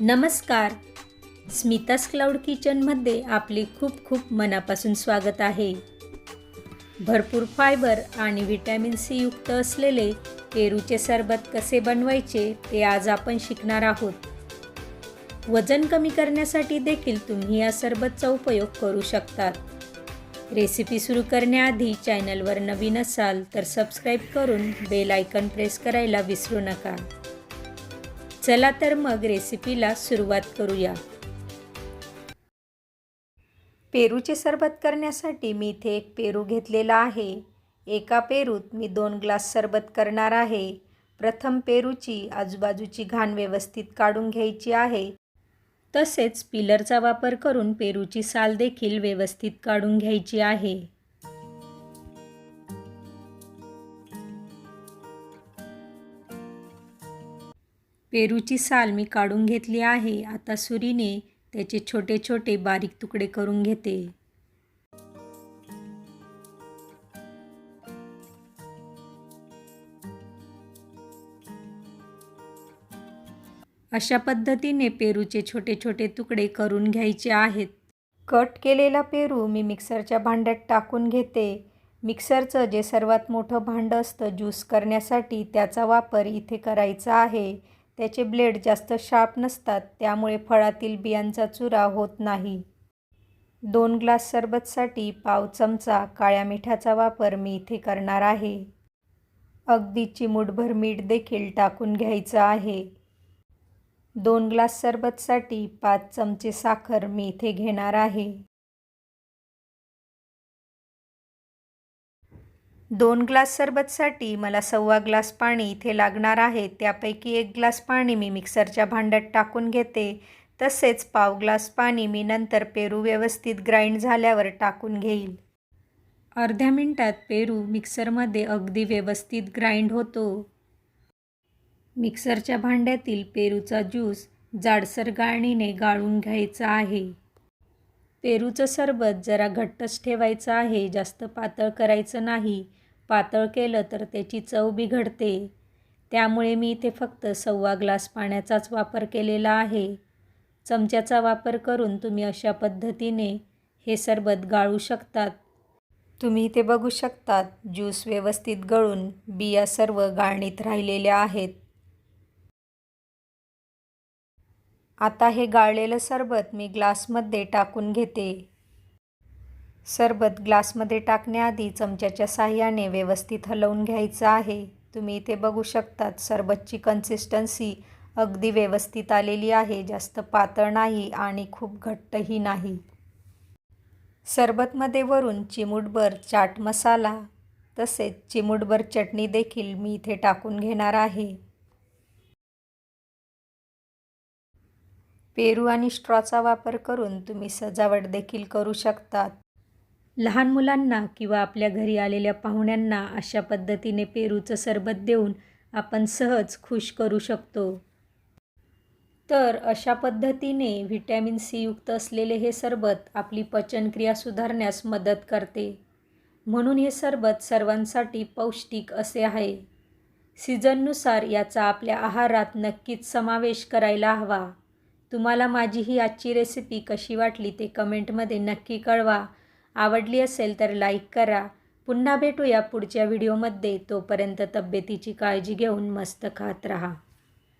नमस्कार. स्मितास क्लाउड किचनमध्ये आपले खूप खूप मनापासून स्वागत आहे. भरपूर फायबर आणि व्हिटॅमिन सी युक्त असलेले पेरूचे सरबत कसे बनवायचे ते आज आपण शिकणार आहोत. वजन कमी करण्यासाठी देखील तुम्ही या सरबतचा उपयोग करू शकतात. रेसिपी सुरू करण्याआधी चॅनलवर नवीन असाल तर सबस्क्राईब करून बेल आयकन प्रेस करायला विसरू नका. चला तर मग रेसिपीला सुरुवात करूया. पेरूचे सरबत करण्यासाठी मी इथे एक पेरू घेतलेला आहे. एका पेरूत मी दोन ग्लास सरबत करणार आहे. प्रथम पेरूची आजूबाजूची घाण व्यवस्थित काढून घ्यायची आहे. तसेच पिलरचा वापर करून पेरूची साल देखील व्यवस्थित काढून घ्यायची आहे. पेरूची साल मी काढून घेतली आहे. आता सुरीने त्याचे छोटे छोटे बारीक तुकडे करून घेते. अशा पद्धतीने पेरूचे छोटे छोटे तुकडे करून घ्यायचे आहेत. कट केलेला पेरू मी मिक्सरच्या भांड्यात टाकून घेते. मिक्सरचं जे सर्वात मोठं भांडं असतं ज्यूस करण्यासाठी त्याचा वापर इथे करायचा आहे. त्याचे ब्लेड जास्त शार्प नसतात त्यामुळे फळातील बियांचा चुरा होत नाही. दोन ग्लास सरबतसाठी पाव चमचा काळ्या मिठाचा वापर मी इथे करणार आहे. अगदी चिमूटभर मीठ देखील टाकून घ्यायचं आहे. दोन ग्लास सरबतसाठी पाच चमचे साखर मी इथे घेणार आहे. दोन ग्लास सरबतसाठी मला सव्वा ग्लास पाणी इथे लागणार आहे. त्यापैकी एक ग्लास पाणी मी मिक्सरच्या भांड्यात टाकून घेते. तसेच पाव ग्लास पाणी मी नंतर पेरू व्यवस्थित ग्राइंड झाल्यावर टाकून घेईल. अर्ध्या मिनटात पेरू मिक्सरमध्ये अगदी व्यवस्थित ग्राइंड होतो. मिक्सरच्या भांड्यातील पेरूचा ज्यूस जाडसर गाळणीने गाळून घ्यायचा आहे. पेरूचं सरबत जरा घट्टच ठेवायचं आहे. जास्त पातळ करायचं नाही. पातळ केलं तर त्याची चव बिघडते. त्यामुळे मी इथे फक्त सव्वा ग्लास पाण्याचाच वापर केलेला आहे. चमच्याचा वापर करून तुम्ही अशा पद्धतीने हे सरबत गाळू शकतात. तुम्ही इथे बघू शकतात ज्यूस व्यवस्थित गळून बिया सर्व गाळणीत राहिलेल्या आहेत. आता हे गाळलेलं सरबत मी ग्लासमध्ये टाकून घेते. सरबत ग्लासमध्ये टाकण्याआधी चमच्याच्या साह्याने व्यवस्थित हलवून घ्यायचं आहे. तुम्ही इथे बघू शकतात सरबतची कन्सिस्टन्सी अगदी व्यवस्थित आलेली आहे. जास्त पातळ नाही आणि खूप घट्टही नाही. सरबतमध्ये वरून चिमूटभर चाट मसाला तसेच चिमूटभर चटणी देखील मी इथे टाकून घेणार आहे. पेरू आणि स्ट्रॉचा वापर करून तुम्ही सजावट देखील करू शकतात. लहान मुलांना किंवा आपल्या घरी आलेल्या पाहुण्यांना अशा पद्धतीने पेरूचं सरबत देऊन आपण सहज खुश करू शकतो. तर अशा पद्धतीने व्हिटॅमिन सी युक्त असलेले हे सरबत आपली पचनक्रिया सुधारण्यास मदत करते. म्हणून हे सरबत सर्वांसाठी पौष्टिक असे आहे. सीझननुसार याचा आपल्या आहारात नक्कीच समावेश करायला हवा. तुम्हाला माझी ही आजची रेसिपी कशी वाटली ते कमेंटमध्ये नक्की कळवा. आवडली असेल तर लाईक करा. पुन्हा भेटूया पुढच्या व्हिडिओमध्ये. तोपर्यंत तब्येतीची काळजी घेऊन मस्त खात राहा.